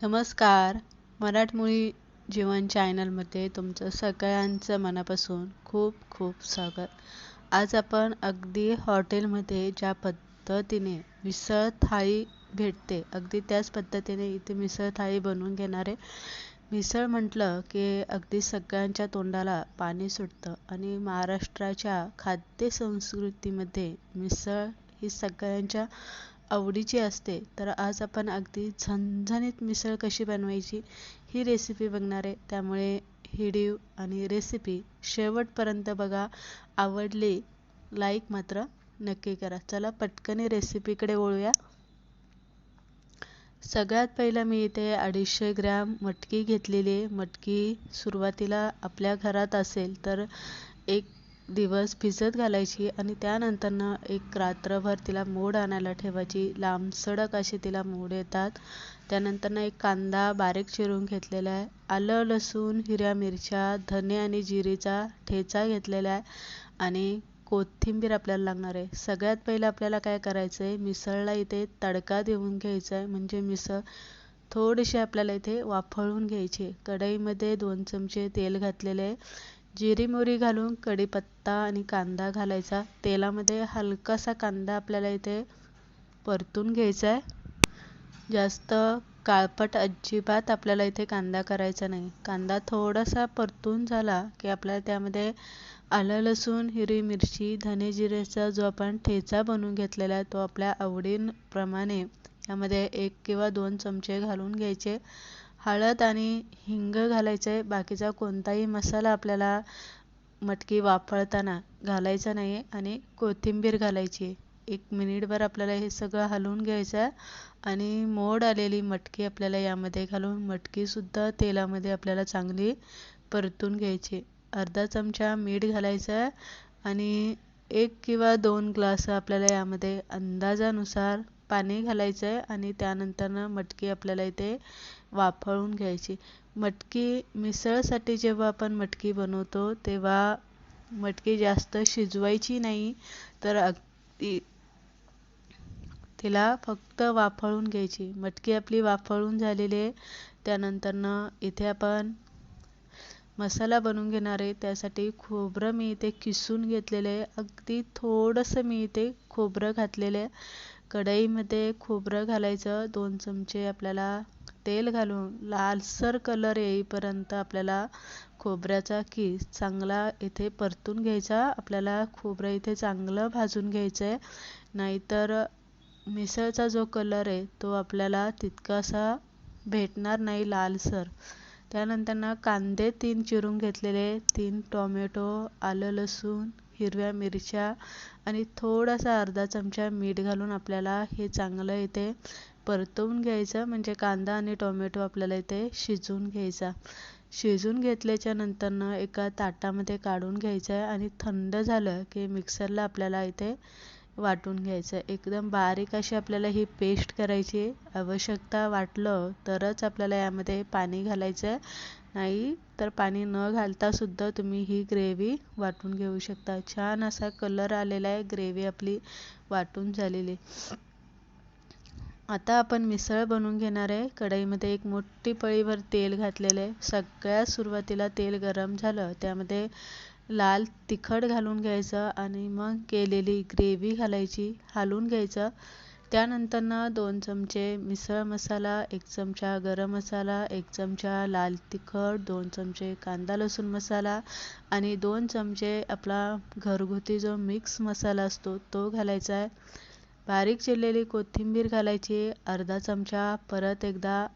नमस्कार. मराठमोळी जीवन चॅनलमध्ये तुमचं सगळ्यांचं मनापासून खूप खूप स्वागत. आज आपण अगदी हॉटेलमध्ये ज्या पद्धतीने मिसळ थाळी भेटते अगदी त्याच पद्धतीने इथे मिसळ थाळी बनवून घेणार. आहे मिसळ म्हटलं की अगदी सगळ्यांच्या तोंडाला पाणी सुटतं आणि महाराष्ट्राच्या खाद्यसंस्कृतीमध्ये मिसळ ही सगळ्यांच्या आवडीची असते तर आज आपण अगदी झणझणीत मिसळ कशी बनवायची ही रेसिपी बघणार आहे. त्यामुळे हिडीव आणि रेसिपी शेवटपर्यंत बघा. आवडली लाईक मात्र नक्की करा. चला पटकन रेसिपीकडे वळूया. सगळ्यात पहिलं मी इथे अडीचशे ग्रॅम मटकी घेतलेली आहे. मटकी सुरुवातीला आपल्या घरात असेल तर एक दिवस भिजत घालायची आणि त्यानंतरनं एक रात्रभर तिला मोड आणायला ठेवायची. लांब सडक असे तिला मोड येतात. त्यानंतरनं एक कांदा बारीक चिरून घेतलेला आहे. आलं लसूण हिरव्या मिरच्या धने आणि जिरीचा ठेचा घेतलेला आहे आणि कोथिंबीर आपल्याला लागणार आहे. सगळ्यात पहिलं आपल्याला काय करायचं आहे मिसळला इथे तडका देऊन घ्यायचा आहे म्हणजे मिसळ थोडीशी आपल्याला इथे वाफळून घ्यायची कढईमध्ये दोन चमचे तेल घातलेले आहे. जिरी मोरी घालून कढीपत्ता आणि कांदा घालायचा. तेलामध्ये हलकासा कांदा आपल्याला इथे परतून घ्यायचा आहे. जास्त काळपट अजिबात आपल्याला इथे कांदा करायचा नाही. कांदा थोडासा परतून झाला की आपल्याला त्यामध्ये आलं लसूण हिरवी मिरची धने जिऱ्याचा जो आपण ठेचा बनवून घेतलेला आहे तो आपल्या आवडीप्रमाणे यामध्ये एक किंवा दोन चमचे घालून घ्यायचे. हळद आणि हिंग घालायचं. आहे बाकीचा कोणताही मसाला आपल्याला मटकी वाफळताना घालायचा नाही आहे आणि कोथिंबीर घालायची. एक मिनिटभर आपल्याला हे सगळं हलवून घ्यायचं आहे आणि मोड आलेली मटकी आपल्याला यामध्ये घालून मटकीसुद्धा तेलामध्ये आपल्याला चांगली परतून घ्यायची. अर्धा चमचा मीठ घालायचं आहे आणि एक किंवा दोन ग्लास आपल्याला यामध्ये अंदाजानुसार पाणी घालायचं आहे आणि त्यानंतरनं मटकी आपल्याला इथे वाफळून घ्यायची. मटकी मिसळसाठी जेव्हा आपण मटकी बनवतो तेव्हा मटकी जास्त शिजवायची नाही तर अगदी तिला फक्त वाफळून घ्यायची. मटकी आपली वाफळून झालेली आहे. त्यानंतरनं इथे आपण मसाला बनवून घेणार आहे. त्यासाठी खोबरं मी इथे किसून घेतलेलं आहे. अगदी थोडंसं मी इथे खोबरं घातलेलं आहे. कढईमध्ये खोबरं घालायचं. दोन चमचे आपल्याला तेल घालून लालसर कलर येईपर्यंत आपल्याला खोबऱ्याचा किस चांगला इथे परतून घ्यायचा. आपल्याला खोबरं इथे चांगलं भाजून घ्यायचं आहे नाहीतर मिसळचा जो कलर आहे तो आपल्याला तितकासा भेटणार नाही लालसर. त्यानंतर ना कांदे तीन चिरून घेतलेले तीन टोमॅटो आलं लसूण हिरव्या मिरच्या आणि थोडासा अर्धा चमचा मीठ घालून आपल्याला हे चांगलं इथे परतवून घ्यायचं. म्हणजे कांदा आणि टोमॅटो आपल्याला इथे शिजवून घ्यायचा. शिजून घेतल्याच्या नंतरनं एका ताटामध्ये काढून घ्यायचं आहे आणि थंड झालं की मिक्सरला आपल्याला इथे वाटून घ्यायचं. एकदम बारीक अशी आपल्याला ही पेस्ट करायची आवश्यकता वाटलं तरच आपल्याला यामध्ये पाणी घालायचं. आहे नाही तर पाणी न घालता सुद्धा तुम्ही ही ग्रेव्ही वाटून घेऊ शकता. छान असा कलर आलेला आहे ग्रेव्ही आपली वाटून झालेली. आता आपण मिसळ बनवून घेणार आहे. कढईमध्ये एक मोठी पळीभर तेल घातलेलं आहे. सगळ्यात सुरुवातीला तेल गरम झालं त्यामध्ये लाल तिखट घालून घ्यायचं आणि मग केलेली ग्रेव्ही घालायची हालून घ्यायचं. त्यानंतरनं दोन चमचे मिसळ मसाला एक चमचा गरम मसाला एक चमचा लाल तिखट दोन चमचे कांदा लसूण मसाला आणि दोन चमचे आपला घरगुती जो मिक्स मसाला असतो तो घालायचा आहे. बारीक चिरलेली कोथिंबीर घालायची अर्धा चमचा परत एकदा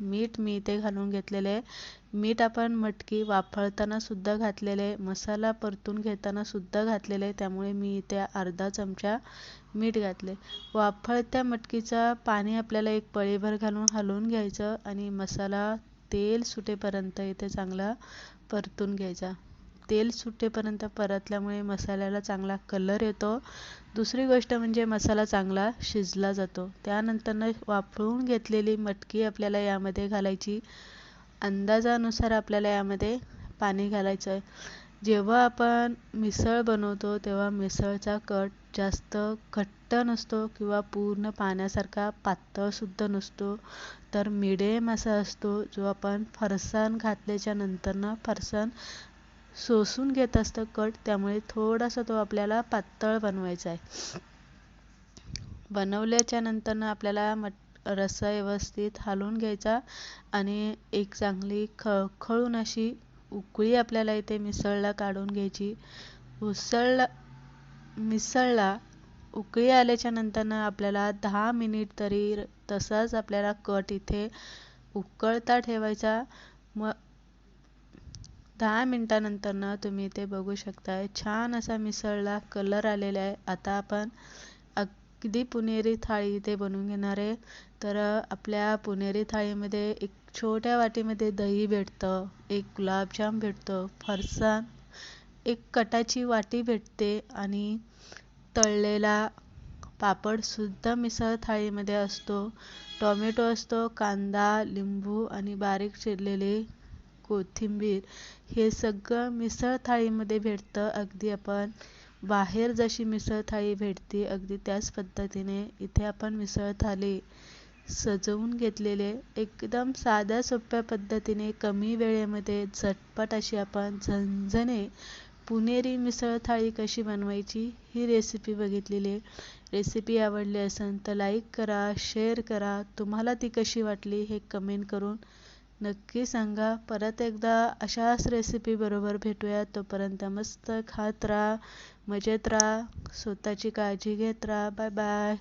मीठ मी इथे घालून घेतलेले मीठ आपण मटकी वाफळताना सुद्धा घातलेले मसाला परतून घेताना सुद्धा घातलेले त्यामुळे मी इथे अर्धा चमचा मीठ घातले. वाफळत्या मटकीचं पाणी आपल्याला एक पळीभर घालून हलवून घ्यायचं आणि मसाला तेल सुटेपर्यंत इथे चांगला परतून घ्यायचा. तेल सुटेपर्यंत परतल्यामुळे मसाल्याला चांगला कलर येतो. दुसरी गोष्ट म्हणजे मसाला चांगला शिजला जातो. त्यानंतरनं वाफळून घेतलेली मटकी आपल्याला यामध्ये घालायची. अंदाजानुसार आपल्याला यामध्ये पाणी घालायचं आहे. जेव्हा आपण मिसळ बनवतो तेव्हा मिसळचा कट जास्त घट्ट नसतो किंवा पूर्ण पाण्यासारखा पातळसुद्धा नसतो. तर मिडियम असा असतो जो आपण फरसाण घातल्याच्या नंतरनं फरसाण सोसून घेत असतं कट त्यामुळे थोडासा तो आपल्याला पातळ बनवायचा आहे. बनवल्याच्या नंतरनं आपल्याला मट रस्सा व्यवस्थित हालवून घ्यायचा आणि एक चांगली खळखळून अशी उकळी आपल्याला इथे मिसळला काढून घ्यायची. उसळला मिसळला उकळी आल्याच्या नंतरनं आपल्याला दहा मिनिट तरी तसाच आपल्याला कट इथे उकळता ठेवायचा. मग दहा मिनटानंतरनं तुम्ही इथे बघू शकताय छान असा मिसळला कलर आलेला आहे. आता आपण अगदी पुणेरी थाळी इथे बनवून घेणार आहे? तर आपल्या पुणेरी थाळीमध्ये एक छोट्या वाटीमध्ये दही भेटतं एक गुलाबजाम भेटतं फरसाण एक कटाची वाटी भेटते आणि तळलेला पापडसुद्धा मिसळ थाळीमध्ये असतो. टॉमॅटो असतो कांदा लिंबू आणि बारीक चिरलेले कोथिंबीर हे सगळं मिसळ थाळीमध्ये भेटतं. अगदी आपण बाहेर जशी मिसळ थाळी भेटते अगदी त्याच पद्धतीने इथे आपण मिसळ थाळी सजवून घेतलेले एकदम साध्या सोप्या पद्धतीने कमी वेळेमध्ये झटपट अशी आपण झणझणे पुणेरी मिसळ थाळी कशी बनवायची ही रेसिपी बघितलेली. आहे रेसिपी आवडली असेल तर लाईक करा शेअर करा. तुम्हाला ती कशी वाटली हे कमेंट करून नक्की सांगा. परत एकदा अशाच रेसिपी बरोबर भेटूया. तोपर्यंत मस्त खात राहा. मजेत राहा स्वतःची काळजी घेत राहा बाय बाय